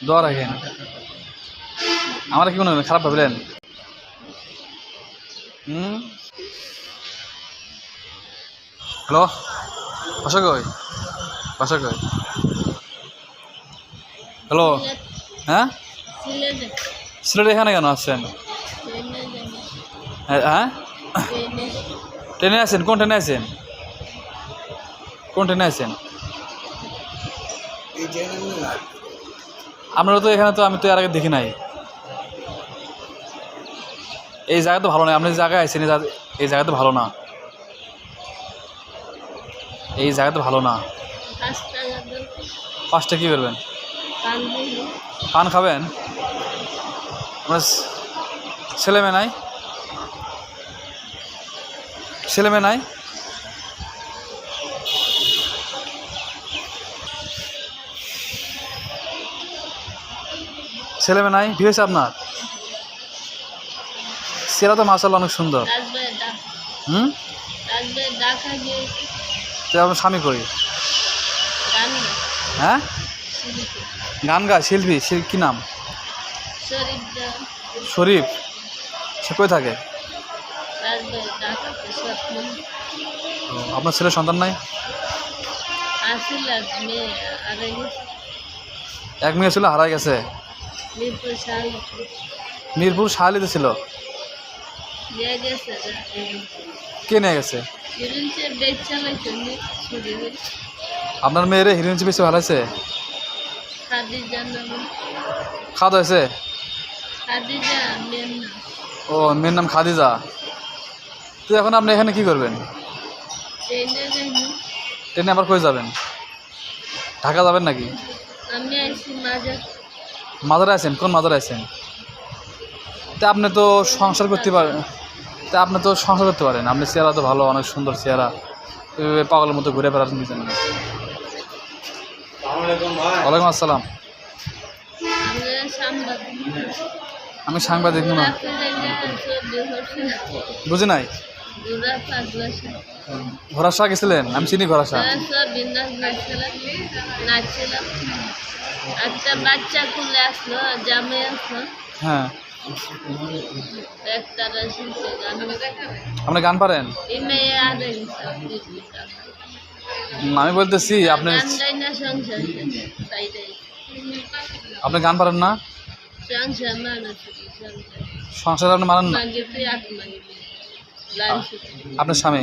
দোয়া রাখেন। আমরা কি মনে হয় খারাপ ভাবলেন? হুম? হ্যালো? বাসা কই হ্যালো? হ্যাঁ? সিলেটে এখানে কেন আসছেন? হ্যাঁ হ্যাঁ? ট্রেনে আছেন? কোন ট্রেনে আছেন? কোন ট্রেনে আছেন? আপনারা তো এখানে তো আমি তো এর আগে দেখি নাই। এই জায়গা তো ভালো নয় আপনি যে জায়গায় আছেন এই জায়গা- তো ভালো না। এই জায়গা তো ভালো না। পাঁচটা কী? করবেন? পান খাবেন? আপনার ছেলে মেয়ে নাই? ছেলে মেয়ে নাই? ছেলে মেয়ে নাই বিয়ে হয়েছে আপনার? সেরা তো মাসাল্লাহ অনেক সুন্দর। হুম? তো আপনার স্বামী করি হ্যাঁ? গান গায় শিল্পী কী নাম? শরীফ। সে কই থাকে? আপনার ছেলে সন্তান নাই? এক মেয়ে ছিল হারাই গেছে। মিরপুর শাহালিতে ছিল? কে নিয়ে গেছে? আপনার মেয়েরে হিরোইন বেশি ভালো আছে খাদ হয়েছে? ও মেয়ের নাম খাদিজা। তো এখন আপনি এখানে কি করবেন? ট্রেনে আবার কই যাবেন? ঢাকা যাবেন নাকি? আমি আইসি মাজার। মাজারে আছেন কোন মাজারে আছেন তা আপনি তো সংসার করতে পারেন। তা আপনি তো সংসার করতে পারেন। আপনি চেহারা তো ভালো অনেক সুন্দর চেহারা। এভাবে পাগলের মতো ঘুরে বেড়াচ্ছেন জন্য? ওয়ালাইকুম আসসালাম। আমি সাংবাদিক না বুঝি নাই? পাগলা ঘোরাশা গেছিলেন? আমি চিনি নাচছিলাম। নাচছিলাম। একটা বাচ্চা খুলে আসলো জামে আসলো। হ্যাঁ। আপনি গান পারেন? আমি বলতেছি আপনি আপনি গান পারেন না? সংসার আপনি মানেন না? আপনার স্বামী?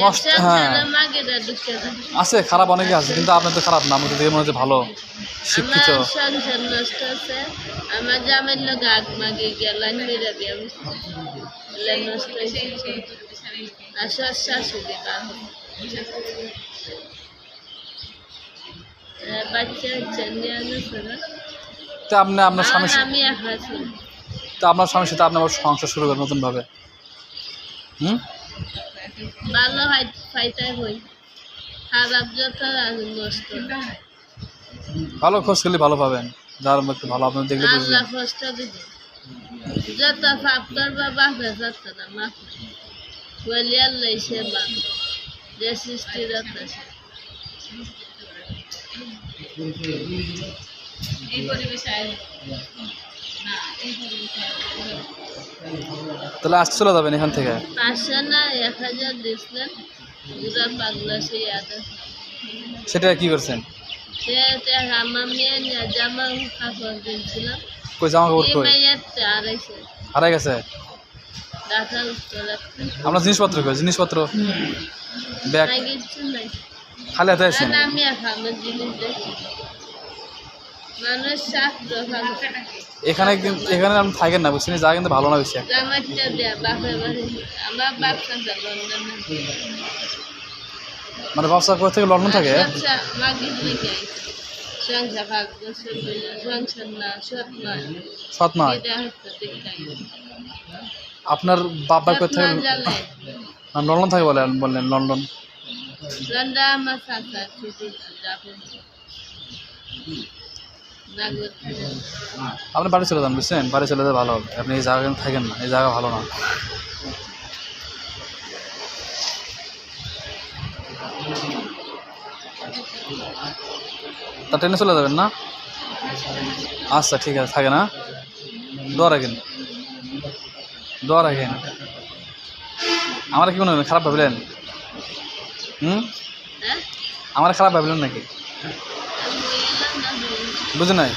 নষ্ট, হ্যাঁ। আছে খারাপ অনেকে আছে কিন্তু আপনার তো খারাপ না আমাদের দেখে মনে হচ্ছে ভালো শিক্ষিত। আপনি আপনার তো আপনার স্বামীর সাথে আপনি সংসার শুরু করেন নতুনভাবে। হুম? ভালো হয় ফাইটাই হই। খারাপ যত আর নষ্ট। ভালো খোঁজ করলে ভালো পাবেন। যার একটু ভালো আপনি দেখলে আল্লাহ কষ্ট দিবে। যত পাপ করবা বাপে যাচ্ছে না মাফ বলি আল্লাহ সে বাপ। যে সৃষ্টি যাচ্ছে এই পরিবেশে তাহলে চলে যাবেন এখান থেকে? পাঁচশো না এক হাজার পাগলা সেই সেটা কি করছেন? সে আমার মেয়ে নিয়ে জামা কাপড় দিয়েছিলাম কই জামা কাপড় কই? মেয়ের হারাই গেছে? আপনার জিনিসপত্র কই? জিনিসপত্র? ব্যাগ? খালি হাতে আমি জিনিস এখানে এখানে আপনি থাকেন না বুঝছেন? যা কিন্তু ভালো না বেশি। লন্ডনে মানে ব্যবসা করে থেকে লন্ডন থাকে? সৎ নয় আপনার বাবার কোথায় লন্ডন থাকে বলেন বললেন লন্ডন। লন্ডা আপনি বাড়ি চলে যান বুঝছেন? বাড়ি চলে যেতে ভালো হবে। আপনি এই জায়গায় থাকেন না এই জায়গা ভালো না। তা ট্রেনে চলে যাবেন না? আচ্ছা ঠিক আছে থাকে না দোয়া রাখেন। দোয়া রাখেন। আমার কি মনে হয় খারাপ ভাবলেন? হুম? হ্যাঁ? আমার খারাপ ভাবলেন নাকি? বুঝে নাই?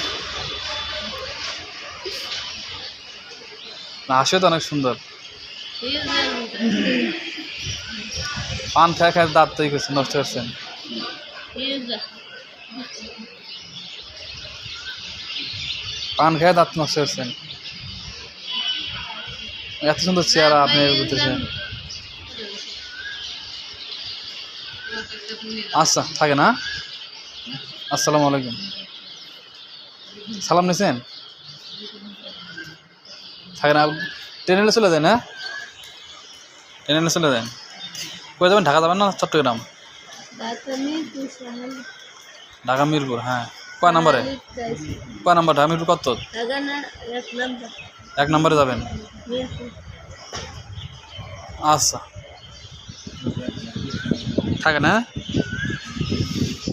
হাসিও তো অনেক সুন্দর। পান খেয়ে খায় দাঁত তৈরি করছেন নষ্ট করছেন পান খায় দাঁত নষ্ট করছেন এত সুন্দর চেহারা আপনি বুঝতেছেন আচ্ছা থাকে না? আসসালামু আলাইকুম। সালাম নিয়েছেন থাকে না ট্রেনে চলে যায় না ট্রেনে চলে যান। কই যাবেন? ঢাকা যাবেন না চট্টগ্রাম? ঢাকা মিরপুর হ্যাঁ। কয় নম্বরে? কয় নম্বর? ঢাকা মিরপুর কত? এক নম্বর যাবেন। আচ্ছা। থাকে না